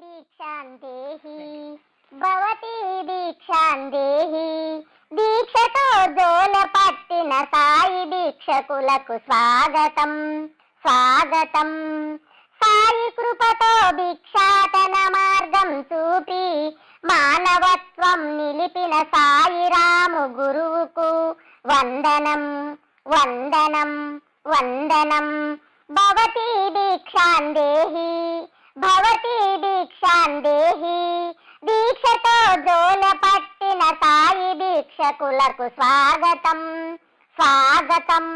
దీక్షాందేహి భవతి దీక్షాందేహి దీక్షతో జోల పట్టిన సాయి దీక్షకులకు స్వాగతం స్వాగతం. సాయి కృపతో భిక్షాటన మార్గం చూపి మానవత్వం నిలిపిన సాయి రాము గురువుకు వందనం వందనం వందనం. భవతి దీక్షాందేహి భవతి దీక్షాందేహి దీక్షతో జోల పట్టిన సాయి దీక్షకులకు స్వాగతం. స్వాగతం.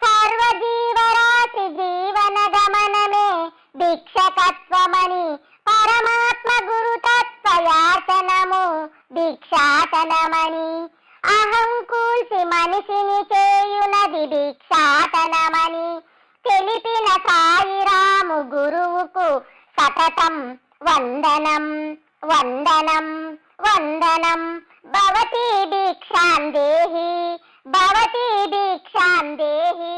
సర్వజీవరాశి జీవన గమనమే దీక్షకత్వమని పరమాత్మ గురుతత్వయాసనము దీక్షాసనమని. అహం కూల్చి మనిషిని చేయునది భిక్షాటనమని తెలిపిన సాయిరాము గురువుకు సతతం వందనం వందనం వందనం. భవతి దీక్షాం దేహి భవతి దీక్షాం దేహి.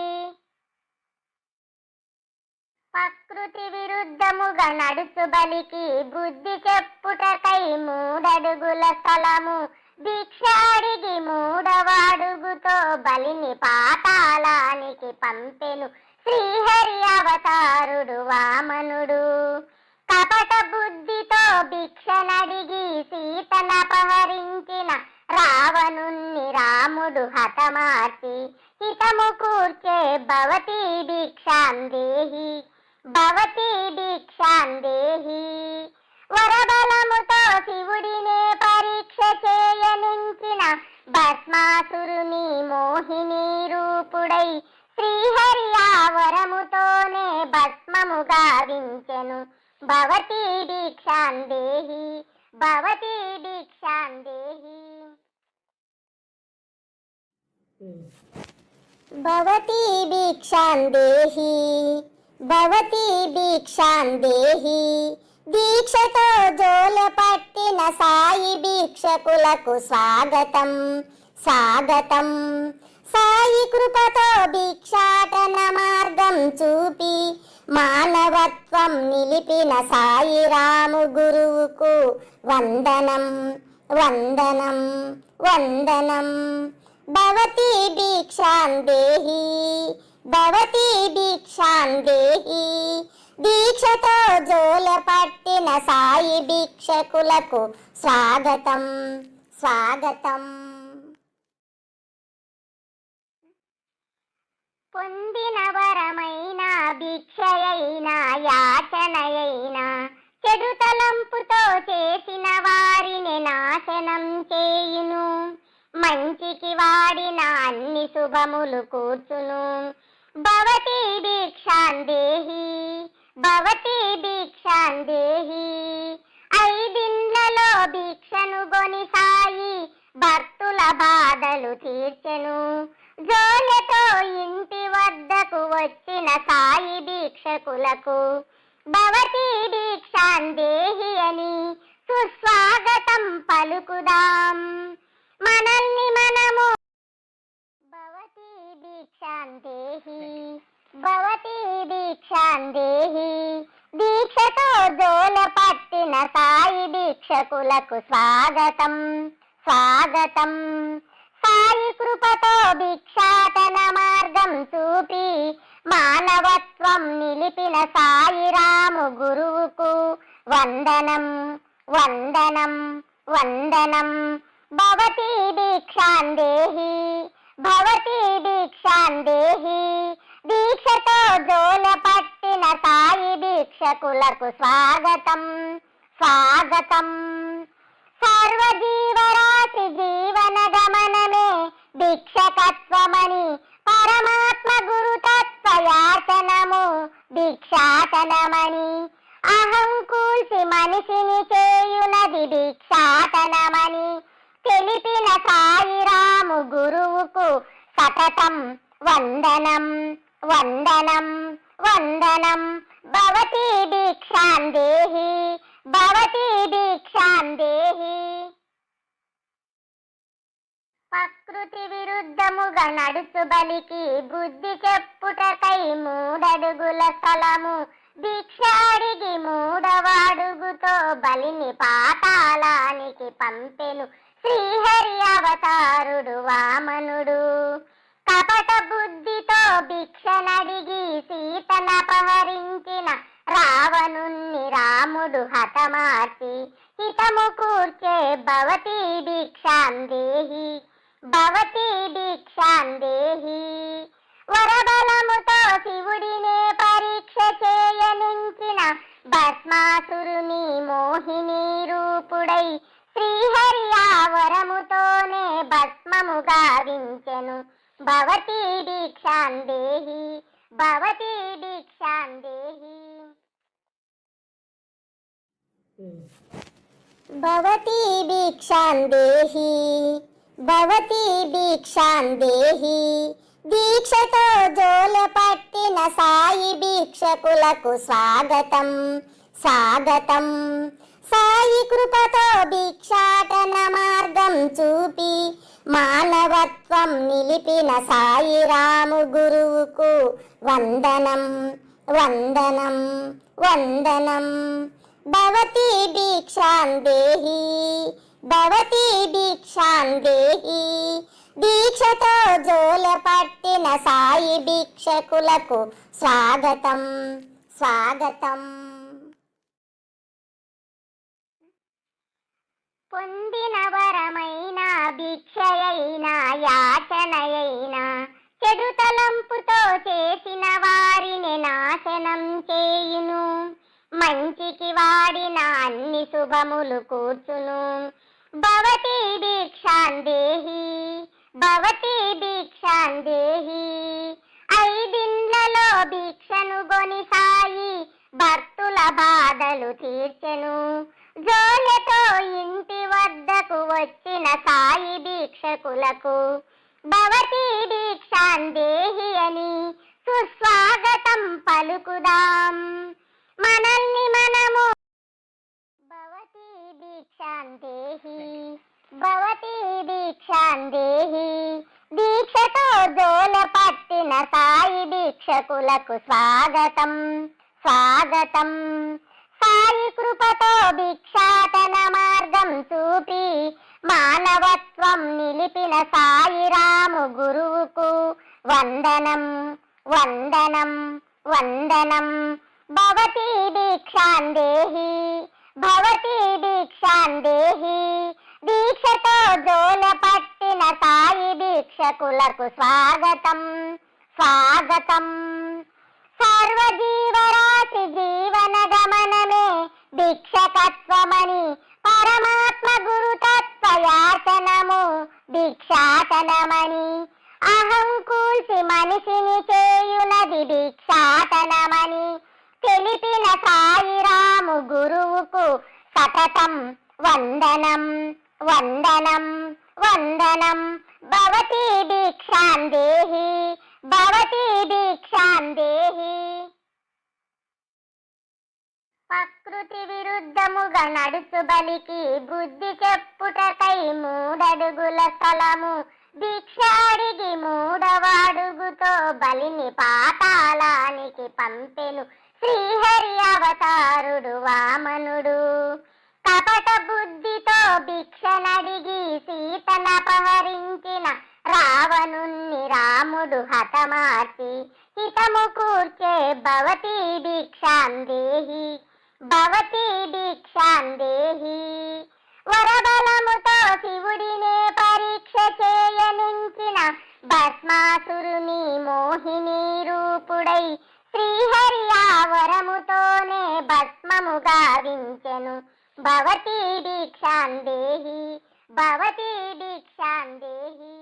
ప్రకృతి విరుద్ధముగా నడుచు బలికి బుద్ధి చెప్పుటకై మూడడుగుల స్థలము. దీక్ష అడిగి మూడవాడుగుతో బలిని పాతాళానికి పంపెను. శ్రీహరి అవతారుడు వామనుడు. కపట బుద్ధితో భిక్షనడిగి సీతనపహరించిన రావణుణ్ణి రాముడు హతమార్చి హితము కూర్చే భవతి దీక్షాందేహి భవతి దీక్షాందేహి వరబలముతో శివుడినే పరీక్ష చేయనించిన భస్మాసురుని మోహిని రూపుడై శ్రీహరి ఆ వరముతోనే భస్మముగా వించెను భవతి దీక్షాందేహి భవతి దీక్షాందేహి భవతి దీక్షాందేహి భవతి దీక్షాందేహి దీక్షతో జోల పట్టిన సాయి భిక్షకులకు స్వాగతం స్వాగతం సాయి కృపతో భిక్షాటన మార్గం చూపి మానవత్వం నిలిపిన సాయిరాము గురువుకు వందనం వందనం వందనం. భవతి దీక్షాం దేహి భవతి దీక్షాం దేహి. దీక్షతో జోల పట్టిన సాయి దీక్షకులకు స్వాగతం స్వాగతం. పొందిన వరమైన భిక్షయైనా యాచనయైనా చెడు తలంపుతో చేసిన వారిని నాశనం చేయును. మంచికి వాడిన అన్ని శుభములు కూర్చును. భవతి దీక్షాందేహి భవతి దీక్షాందేహి ఐదిండ్లలో దీక్షను గొనిసాయి భక్తుల బాధలు తీర్చెను. జోలతో ఇంటి వద్దకు వచ్చిన సాయి దీక్షకులకు భవతి దీక్షాందేహి అని సుస్వాగతం పలుకుదాం. మనల్ని మనము భవతి దీక్షాందేహి భవతి దీక్షాందేహి దీక్షతో జోల పట్టిన సాయి దీక్షకులకు స్వాగతం స్వాగతం. వారి కృపతో భిక్షాటన మార్గం చూపి మానవత్వం నిలిపిన సాయిరాము గురువుకు వందనం వందనం వందనం. భవతి దీక్షాందేహి భవతి దీక్షాందేహి దీక్షతో జోల పట్టిన సాయి దీక్షకులకు స్వాగతం స్వాగతం. సర్వజీవరాశి జీవన భిక్షకత్వమని పరమాత్మ గురు తత్వయాసనము భిక్షాటనమని అహం కూల్చి మనిషిని చేయునది భిక్షాటనమని తెలిపిన సాయిరాము గురువుకు సతతం వందనం వందనం వందనం. భవతి దీక్షాందేహి భవతి దీక్షాందేహి ప్రకృతి విరుద్ధముగా నడుచు బలికి బుద్ధి చెప్పుటకై మూడడుగుల స్థలము. దీక్ష అడిగి మూడవ అడుగుతో బలిని పాతాళానికి పంపెను. శ్రీహరి అవతారుడు వామనుడు. కపట బుద్ధితో భిక్షనడిగి సీతనపహరించిన రావణుణ్ణి రాముడు హతమార్చి హితము కూర్చే భవతి దీక్షాందేహి భవతి దీక్షాందేహి వరబలముతో శివుడినే పరీక్ష చేయనించిన భస్మాసురుని మోహిని రూపుడై శ్రీహరి ఆ వరముతోనే భస్మము గావించెను. భవతి దీక్షాందేహి భవతి దీక్షాందేహి భవతి దీక్షాందేహి భవతి దీక్షాందేహి దీక్షతో జోల పట్టిన సాయి భిక్షకులకు స్వాగతం స్వాగతం. సాయి కృపతో భిక్షాటన మార్గం చూపి మానవత్వం నిలిపిన సాయి రాము గురువుకు వందనం వందనం వందనం. భవతి దీక్షాందేహి భవతి దీక్షాందేహి దీక్షతో జోల పట్టిన సాయి భిక్షకులకు స్వాగతం. స్వాగతం. పొందిన వరమైన భిక్షయైనా యాచనయైన చెడు తలంపుతో చేసిన వారిని నాశనం చేయును. మంచికి వాడిన అన్ని శుభములు కూర్చును. భవతి దీక్షాందేహి భవతి దీక్షాందేహి ఐదిండ్లలో దీక్షను గొని సాయి భక్తుల బాధలు తీర్చెను. జోలతో ఇంటి వద్దకు వచ్చిన సాయి దీక్షకులకు భవతి దీక్షాందేహి అని సుస్వాగతం పలుకుదాం మనల్ని మనము భవతి దీక్షాందేహి భవతి శాందేహి దీక్షతో జోల పట్టిన సాయి దీక్షకులకు స్వాగతం స్వాగతం. సాయి కృపతో భిక్షాటన మార్గం చూపి మానవత్వం నిలిపిన సాయిరాము గురువుకు వందనం వందనం వందనం. భవతి దీక్షాందేహి భవతి దీక్షాందేహి. దీక్షతో జోల పట్టిన తాయి దీక్షకులకు స్వాగతం. స్వాగతం. సర్వజీవరాశి జీవన గమనమే దీక్షకత్వమని పరమాత్మ గురుతత్వయాచనము భిక్షాటనమని అహం కూల్చి మనిషిని చేయునది భిక్షాటనమని తెలిపిన సాయిరాము గురువుకు సతతం వందనం. వందనం వందనం భవతి దీక్షాం దేహి భవతి దీక్షాం దేహి. ప్రకృతి విరుద్ధముగా నడుచు బలికి బుద్ధి చెప్పుటకై మూడడుగుల స్థలము. దీక్ష అడిగి మూడవ అడుగుతో బలిని పాతాళానికి పంపెను. శ్రీహరి అవతారుడు వామనుడు. కపట బుద్ధితో భిక్షనడిగి సీతనపహరించిన రావణుణ్ణి రాముడు హతమార్చి హితము కూర్చే భవతి దీక్షాందేహి భవతి దీక్షాందేహి వరబలముతో శివుడినే పరీక్ష చేయనించిన భస్మాసురుని మోహిని రూపుడై శ్రీహరి ఆ వరముతోనే భస్మము గావించెను. భవతి దీక్షాందేహి భవతి దీక్షాందేహి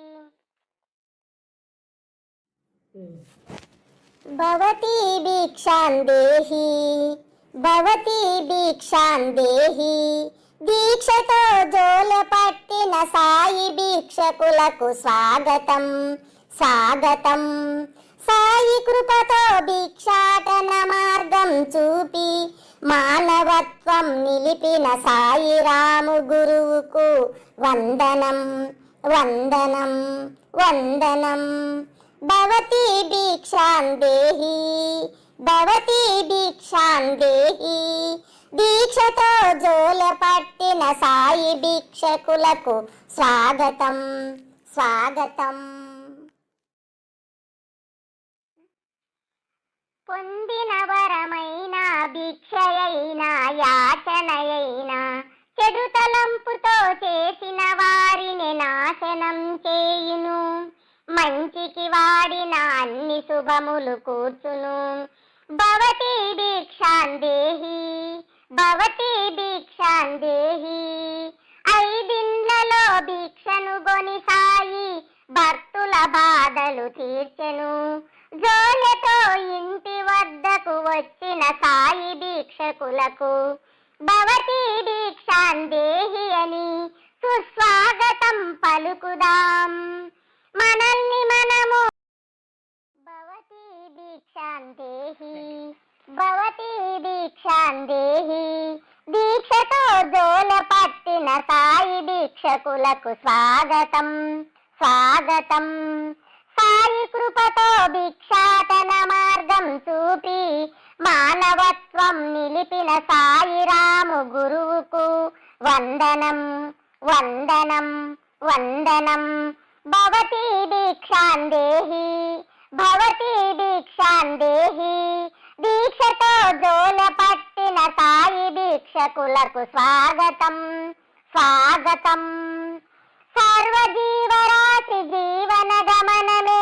భవతి దీక్షాందేహి భవతి దీక్షాందేహి దీక్షతో జోల పట్టిన సాయి దీక్షకులకు స్వాగతం స్వాగతం సాయి కృపతో భిక్షాటన మార్గం చూపి మానవత్వం నిలిపిన సాయిరాము గురువుకు వందనం వందనం వందనం. భవతి దీక్షాందేహి భవతి దీక్షాందేహి దీక్షతో జోల పట్టిన సాయి భిక్షకులకు స్వాగతం స్వాగతం. పొందిన వరమైన భిక్షయైనా యాచనయైనా చెడు తలంపుతో చేసిన వారిని నాశనం చేయును. మంచికి వాడిన అన్ని శుభములు కూర్చును. భవతి దీక్షాందేహి భవతి దీక్షాందేహి ఐదిండ్లలో దీక్షను గొని భర్తుల భక్తుల బాధలు తీర్చెను. జోలతో ఇంటి వద్దకు వచ్చిన సాయి దీక్షకులకు భవతి దీక్షాందేహి అని సుస్వాగతం పలుకుదాం. మనల్ని మనము భవతి దీక్షాందేహి భవతి దీక్షాందేహి దీక్షతో జోల పట్టిన సాయి దీక్షకులకు స్వాగతం స్వాగతం. వారి కృపతో భిక్షాటన మార్గం చూపి మానవత్వం నిలిపిన సాయిరాము గురువుకు వందనం వందనం వందనం. భవతి దీక్షాందేహి భవతి దీక్షాందేహి దీక్షతో జోల పట్టిన సాయి దీక్షకులకు స్వాగతం స్వాగతం. సర్వజీవరాశి జీవన గమనమే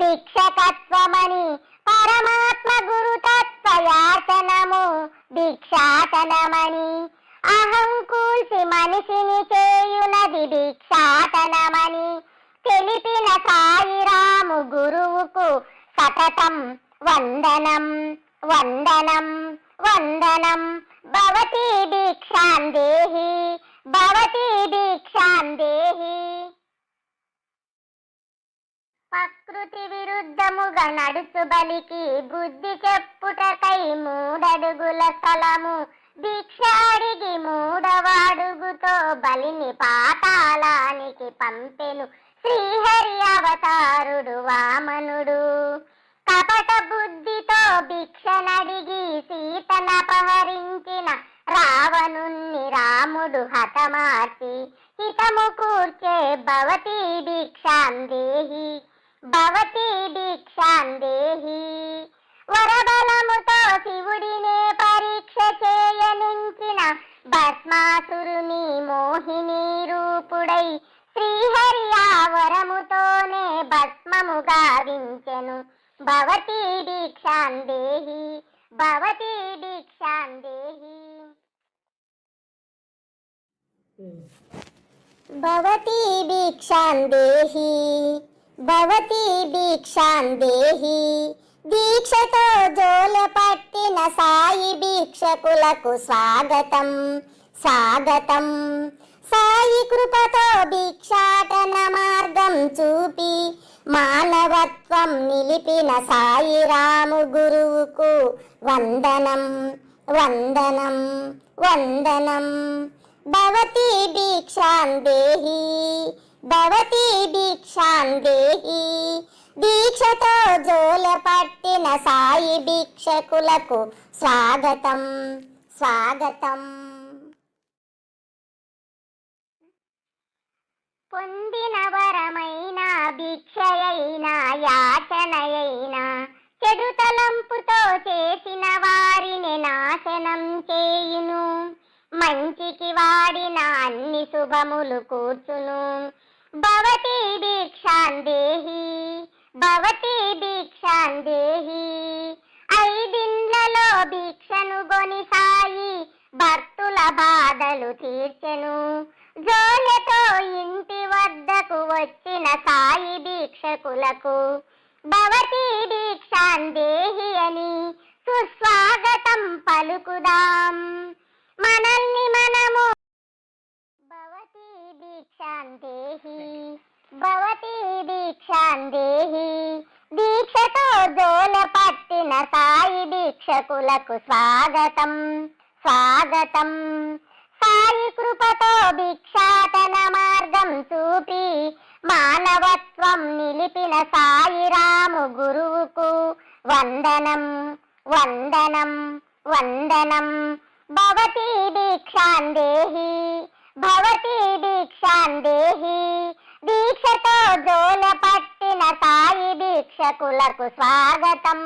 భిక్షకత్వమని పరమాత్మ గురుతత్వయాచనము భిక్షాటనమని అహం కూల్చి మనిషిని చేయునది భిక్షాటనమని తెలిపిన సాయిరాము గురువుకు సతతం వందనం వందనం వందనం. భవతి దీక్షాందేహి భవతి దీక్షాందేహి ప్రకృతి విరుద్ధముగా నడుచు బలికి బుద్ధి చెప్పుటకై మూడడుగుల స్థలము. దీక్ష అడిగి మూడవడుగుతో బలిని పాతాళానికి పంపెను. శ్రీహరి అవతారుడు వామనుడు. కపట బుద్ధితో భిక్షనడిగి సీతనపహరించిన రావణుణ్ణి రాముడు హతమార్చి. హితము కూర్చే భవతి దీక్షాందేహి భవతి దీక్షాందేహి వరబలముతో శివుడినే పరీక్ష చేయనించిన భస్మాసురుని మోహిని రూపుడై శ్రీహరి ఆ వరముతోనే భస్మము గావించెను. భవతి దీక్షాందేహి భవతి దీక్షాందేహి భవతి దీక్షాందేహి భవతి దీక్షాందేహి దీక్షతో జోల పట్టిన సాయి దీక్షకులకు స్వాగతం స్వాగతం. సాయి కృపతో భిక్షాటన మార్గం చూపి మానవత్వం నిలిపిన సాయి రాము గురువుకు వందనం వందనం వందనం. భవతి దీక్షాందేహి భవతి దీక్షాందేహి దీక్షతో జోల పట్టిన సాయి భిక్షకులకు స్వాగతం స్వాగతం. పొందిన వరమైన భిక్షయైన యాచనయైన చెడు తలంపుతో చేసిన వారిని నాశనం చేయును. మంచికి వాడిన అన్ని శుభములు కూర్చును. భవతి దీక్షాందేహి భవతి దీక్షాందేహి ఐదిండ్లలో దీక్షను గొని సాయి భక్తుల బాధలు తీర్చెను. జోలతో ఇంటి వద్దకు వచ్చిన సాయి దీక్షకులకు భవతి దీక్షాందేహి అని సుస్వాగతం పలుకుదాం. మనల్ని మనము దీక్షాందేహి భవతి దీక్షాందేహి దీక్షతో జోల పట్టిన సాయి దీక్షకులకు స్వాగతం స్వాగతం సాయి కృపతో భిక్షాటన మార్గం చూపి మానవత్వం నిలిపిన సాయి రాము గురువుకు వందనం వందనం వందనం భవతి దీక్షాం దేహి భవతి దీక్షాం దేహి. దీక్షతో జోల పట్టిన సాయి దీక్షకులకు స్వాగతం.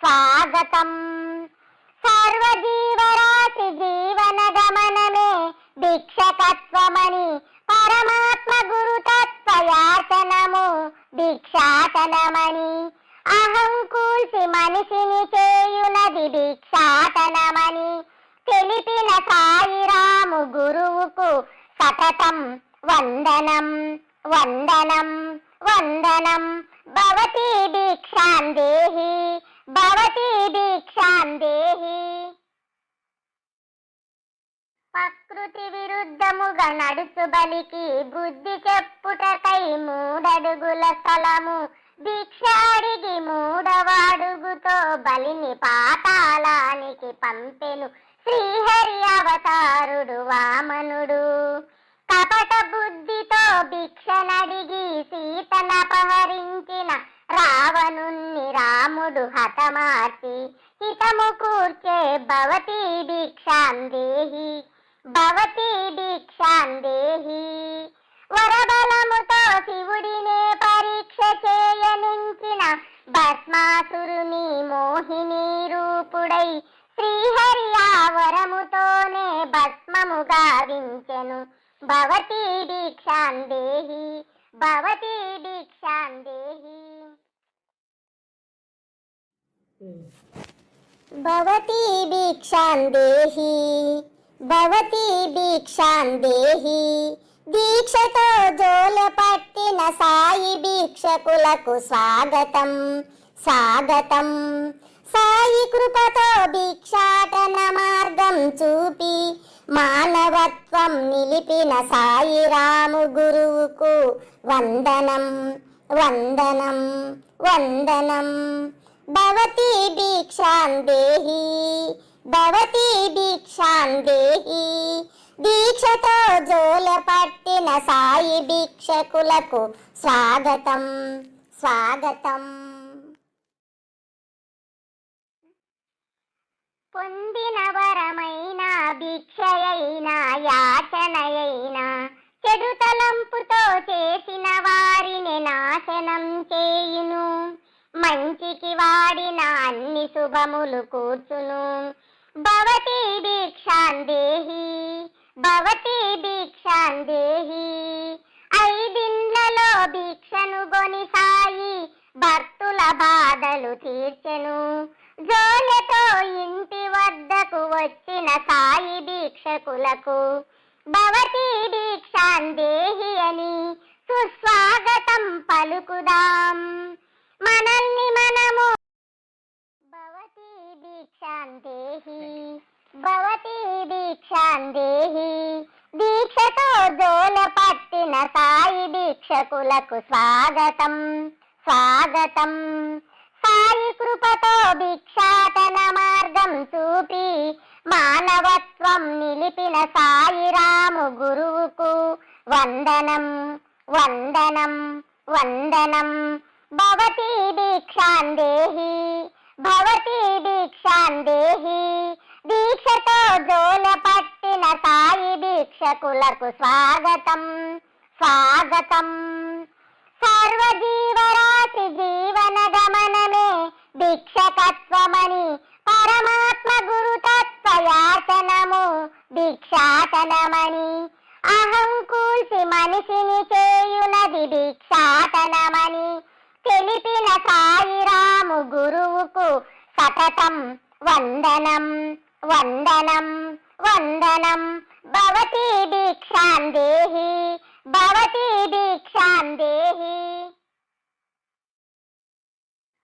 స్వాగతం. సర్వజీవరాశి జీవన గమనమే దీక్షకత్వమని పరమాత్మ గురుతత్వ యాచనము దీక్షాటనమని అహం కూల్చి మనిషిని చేయునది దీక్షాటనమని తెలిపిన సాయిరాము గురువుకు సతతం. వందనం వందనం వందనం. భవతి దీక్షాం దేహి భవతి దీక్షాం దేహి. ప్రకృతి విరుద్ధముగా నడుచు బలికి బుద్ధి చెప్పుటకై మూడడుగుల స్థలము. దీక్ష అడిగి మూడవాడుగుతో బలిని పాతాళానికి పంపెను. శ్రీహరి అవతారుడు వామనుడు. కపట బుద్ధితో భిక్షనడిగి సీతనపహరించిన రావణుణ్ణి రాముడు హతమార్చి హితము కూర్చే భవతి దీక్షాందేహి భవతి దీక్షాందేహి వరబలముతో శివుడినే పరీక్ష చేయనించిన భస్మాసురుని మోహిని రూపుడై శ్రీహరి ఆవరముతోనే వరముతోనే భస్మము గావించెను. భవతి దీక్షాం దేహి భవతి దీక్షాం దేహి. భవతి దీక్షాం దేహి భవతి దీక్షాం దేహి. దీక్షతో జోల పట్టిన సాయి భిక్షకులకు స్వాగతం స్వాగతం. సాయి కృపతో భిక్షాటన మార్గం చూపి మానవత్వం నిలిపిన సాయి రాము గురువుకు వందనం వందనం వందనం. భవతి దీక్షాం దేహి భవతి దీక్షాం దేహి. దీక్షతో జోల పట్టిన సాయి దీక్షకులకు స్వాగతం స్వాగతం. పొందిన వరమైన భిక్షయైనా యాచనయైనా చెడు తలంపుతో చేసిన వారిని నాశనం చేయును. మంచికి వాడిన అన్ని శుభములు కూర్చును. భవతి దీక్షాందిహి భవతి దీక్షాందేహి ఐదిండ్లలో దీక్షను గొనిసాయి భర్తుల భక్తుల బాధలు తీర్చెను. వద్దకు వచ్చిన సాయి దీక్షకులకు భవతి దీక్షాం దేహి అని సుస్వాగతం పలుకుదాం. మనల్ని మనము భవతి దీక్షాం దేహి భవతి దీక్షాం దేహి. దీక్షతో జోల పట్టిన సాయి దీక్షకులకు స్వాగతం స్వాగతం. వారి కృపతో భిక్షాటన మార్గం చూపి మానవత్వం నిలిపిన సాయిరాము గురువుకు వందనం వందనం వందనం. భవతి దీక్షాం దేహి భవతి దీక్షాం దేహి. దీక్షతో జోల పట్టిన సాయి దీక్షకులకు స్వాగతం స్వాగతం. సర్వజీవరా సర్వజీవరాశి జీవన గమనమే దీక్షకత్వమని పరమాత్మ గురుతత్వ యాచనము అహం కూల్చి మనిషిని చేయునది దీక్షాటనమని తెలిపిన సాయిరాము గురువుకు సతతం వందనం వందనం వందనం. భవతి దీక్షాం దేహి భవతి దీక్షాం దేహి.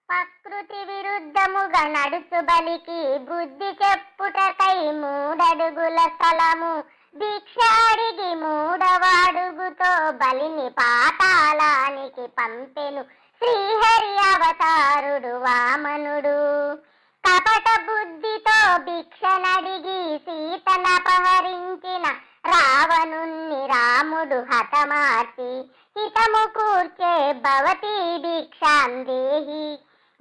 ప్రకృతి విరుద్ధముగా నడుచు బలికి బుద్ధి చెప్పుటకై మూడడుగుల స్థలము. దీక్ష అడిగి మూడవాడుగుతో బలిని పాతాళానికి పంపెను. శ్రీహరి అవతారుడు వామనుడు. కపట బుద్ధితో భిక్షనడిగి సీతనపహరించిన రావణుణ్ణి రాముడు హతమార్చి. హితము కూర్చే భవతి దీక్షాం దేహి.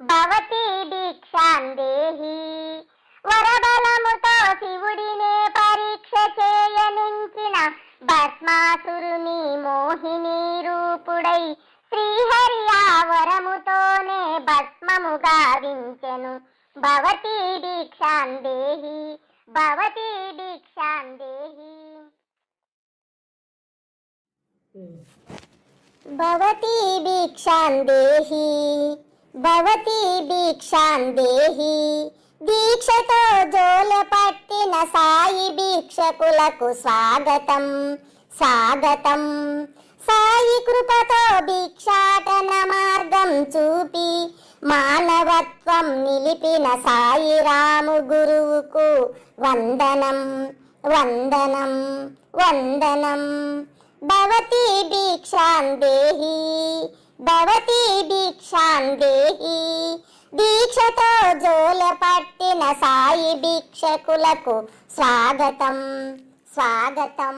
భవతి దీక్షాందేహి వరబలముతో శివుడినే పరీక్ష చేయనించిన భస్మాసురుని మోహిని రూపుడై శ్రీహరి ఆ వరముతోనే భస్మము గావించెను. భవతి దీక్షాందేహి భవతి దీక్షాందేహి భవతి దీక్షాందేహి దీక్షాం దేహి. దీక్షతో జోల పట్టిన సాయి దీక్షకులకు స్వాగతం స్వాగతం. సాయి కృపతో భిక్షాటన మార్గం చూపి మానవత్వం నిలిపిన సాయి రాము గురువుకు వందనం వందనం వందనం. భవతి దీక్షాం దేహి. భవతి దీక్షాం దేహి. దీక్షతో జోల పట్టిన సాయి దీక్షకులకు స్వాగతం. స్వాగతం.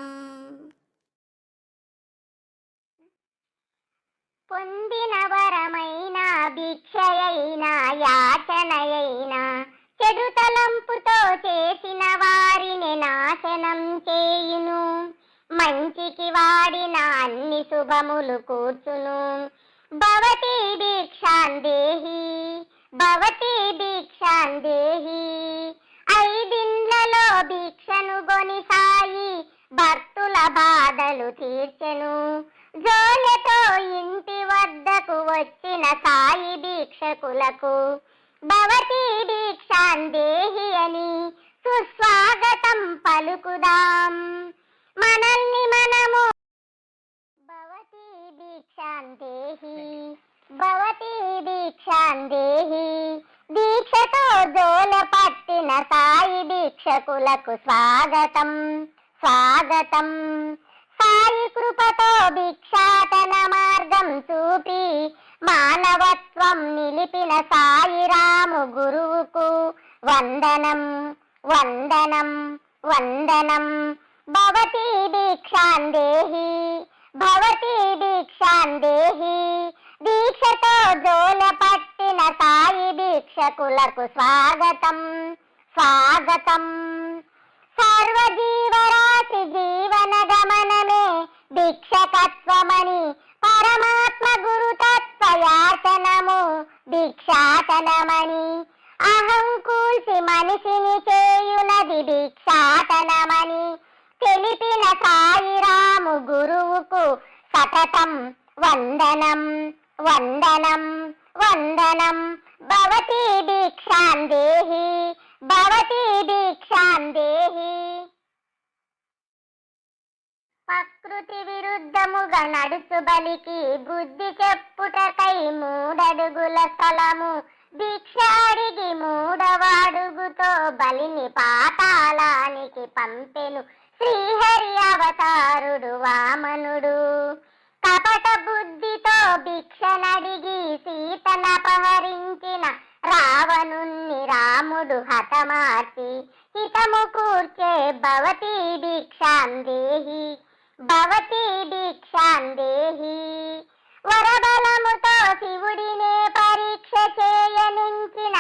పొందిన వరమైన భిక్షయైనా యాచనయైనా చెడు తలంపుతో చేసిన వారిని నాశనం చేయును. మంచికి వాడిన అన్ని శుభములు కూర్చును. భవతి దీక్షాం దేహి భవతి దీక్షాం దేహి. ఐదిండ్లలో దీక్షను గొని సాయి భక్తుల బాధలు తీర్చెను. జోలతో ఇంటి వద్దకు వచ్చిన సాయి దీక్షకులకు భవతి దీక్షాం దేహి అని సుస్వాగతం పలుకుదాం. మనల్ని మనము దీక్షాం దేహి భవతి దీక్షాం దేహి దీక్షతో జోల పట్టిన సాయి దీక్షకులకు స్వాగతం స్వాగతం సాయి కృపతో భిక్షాటన మార్గం చూపి మానవత్వం నిలిపిన సాయి రాము గురువుకు వందనం వందనం వందనం భవతి దీక్షాం దేహి భవతి దీక్షాందేహి దీక్షతో జోల పట్టిన సాయి దీక్షకులకు స్వాగతం. స్వాగతం. సర్వజీవరాశి జీవన గమనమే దీక్షకత్వమని పరమాత్మ గురుతత్వయాచనము దీక్షాటనమని అహం కూల్చి మనిషిని చేయునది దీక్షాటనమని తెలిపిన సాయిరాము గురువుకు సతతం. వందనం వందనం వందనం. భవతి దీక్షాం దేహి భవతి దీక్షాం దేహి. ప్రకృతి విరుద్ధముగా నడుచు బలికి బుద్ధి చెప్పుటకై మూడడుగుల స్థలము. దీక్ష అడిగి మూడవడుగుతో బలిని పాతాళానికి పంపెను శ్రీహరి అవతారుడు వామనుడు. కపట బుద్ధితో భిక్షనడిగి సీతనపహరించిన రావణుణ్ణి రాముడు హతమార్చి హితము కూర్చే భవతి దీక్షాందేహి భవతి దీక్షాందేహి వరబలముతో శివుడినే పరీక్ష చేయనించిన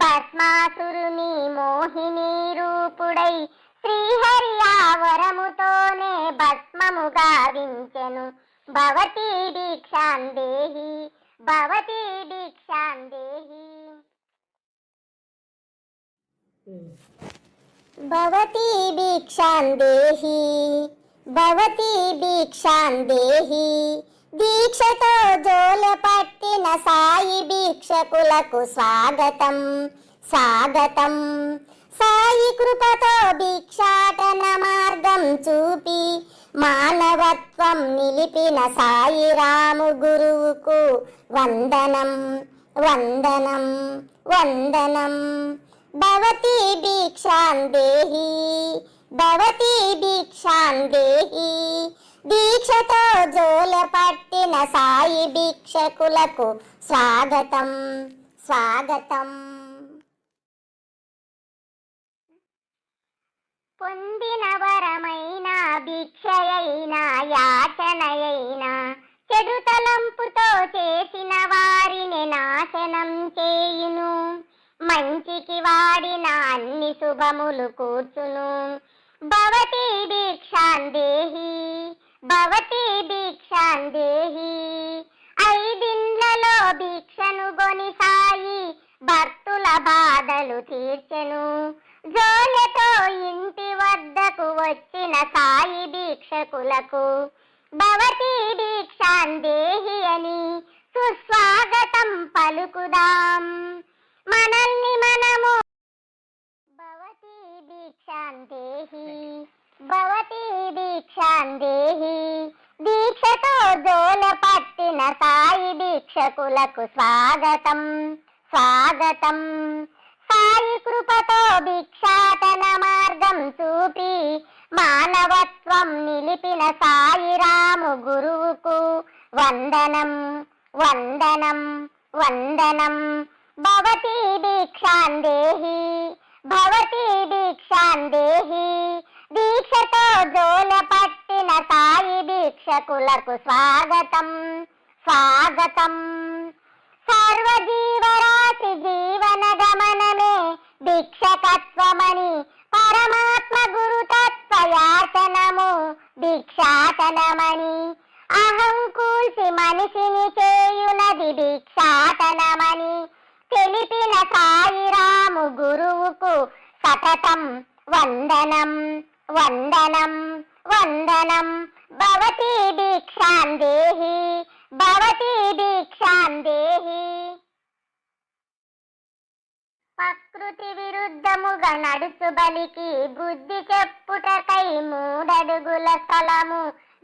భస్మాసురుని మోహిని రూపుడై శ్రీహరి ఆ భస్మము గావించెను. భవతి దీక్షాందేహి భవతి దీక్షాందేహి భవతి దీక్షాందేహి భవతి దీక్షాందేహి దీక్షతో జోల పట్టిన సాయి దీక్షకులకు స్వాగతం స్వాగతం. సాయి కృపతో భిక్షాటన మార్గం చూపి మానవత్వం నిలిపిన సాయి రాము గురువుకు వందనం వందనం వందనం. భవతి దీక్షాం దేహి భవతి దీక్షాన్ దేహి. దీక్షతో జోల పట్టిన సాయి దీక్షకులకు స్వాగతం స్వాగతం. పొందిన వరమైన భిక్షయైనా యాచనయైనా చెడు తలంపుతో చేసిన వారిని నాశనం చేయును. మంచికి వాడిన అన్ని శుభములు కూర్చును. భవతి దీక్షాందేహి భవతి దీక్షాందేహి ఐదిండ్లలో భిక్షను గొనిసాయి భక్తుల బాధలు తీర్చెను. జోలే ఇంటి వద్దకు వచ్చిన సాయి దీక్షకులకు భవతి దీక్షాందేహి అని సుస్వాగతం పలుకుదాం. మనల్ని మనము భవతి దీక్షాందేహి భవతి దీక్షాందేహి దీక్షతో జోల పట్టిన సాయి దీక్షకులకు స్వాగతం స్వాగతం. వారి కృపతో భిక్షాటన మార్గం చూపి మానవత్వం నిలిపిన సాయిరాము గురువుకు వందనం వందనం వందనం. భవతి దీక్షాందేహి భవతి దీక్షాందేహి దీక్షతో జోల పట్టిన సాయి దీక్షకులకు స్వాగతం స్వాగతం. ప్రతి జీవన గమనమే దీక్షకత్వమని పరమాత్మ గురుతత్వయాచనము దీక్షాటనమని అహం కూల్చి మనిషిని చేయునది దీక్షాటనమని తెలిపిన సాయిరాము గురువుకు సతతం వందనం వందనం వందనం. భవతి దీక్షాందేహి భవతి దీక్షాందేహి సంస్కృతి విరుద్ధముగా నడుచు బలికి బుద్ధి చెప్పుటకై మూడడుగుల స్థలము.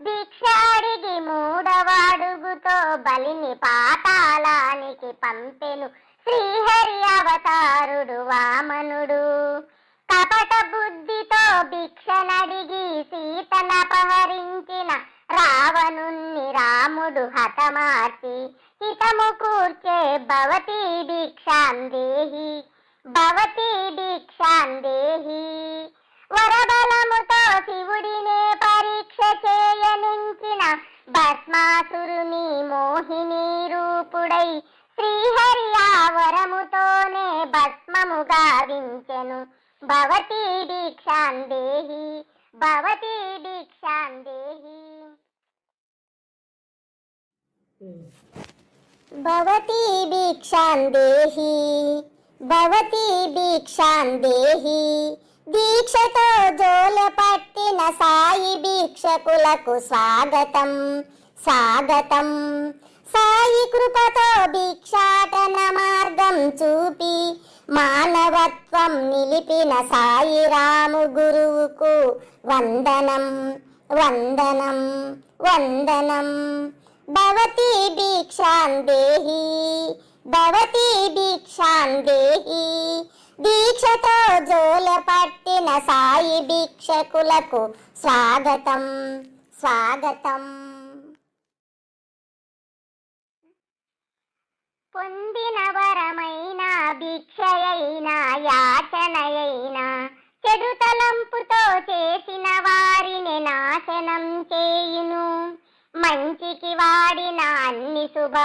దీక్ష అడిగి మూడవ అడుగుతో బలిని పాతాళానికి పంపెను. శ్రీహరి అవతారుడు వామనుడు. కపట బుద్ధితో భిక్షనడిగి సీతనపహరించిన రావణుణ్ణి రాముడు హతమార్చి హితము కూర్చే భవతి దీక్షాందేహి. భవతి దీక్షాందేహి వరబలముతో శివుడినే పరీక్ష చేయనించిన భస్మాసురుని మోహిని రూపుడై శ్రీహరి ఆ వరముతోనే భస్మము గావించెను. భవతి దీక్షాందేహి భవతి దీక్షాందేహి భవతి దీక్షాందేహి భవతి దీక్షాందేహి దీక్షతో జోల పట్టిన సాయి భిక్షకులకు స్వాగతం స్వాగతం. సాయి కృపతో భిక్షాటన మార్గం చూపి మానవత్వం నిలిపిన సాయి రాము గురువుకు వందనం వందనం వందనం. భవతి దీక్షాందేహి భవతి దీక్షాందేహి దీక్షతో జోల పట్టిన సాయి భిక్షకులకు స్వాగతం. స్వాగతం. పొందిన వరమైన భిక్షయైనా యాచనయైన చెడు తలంపుతో చేసిన వారిని నాశనం చేయును. మంచికి వాడిన అన్ని శుభ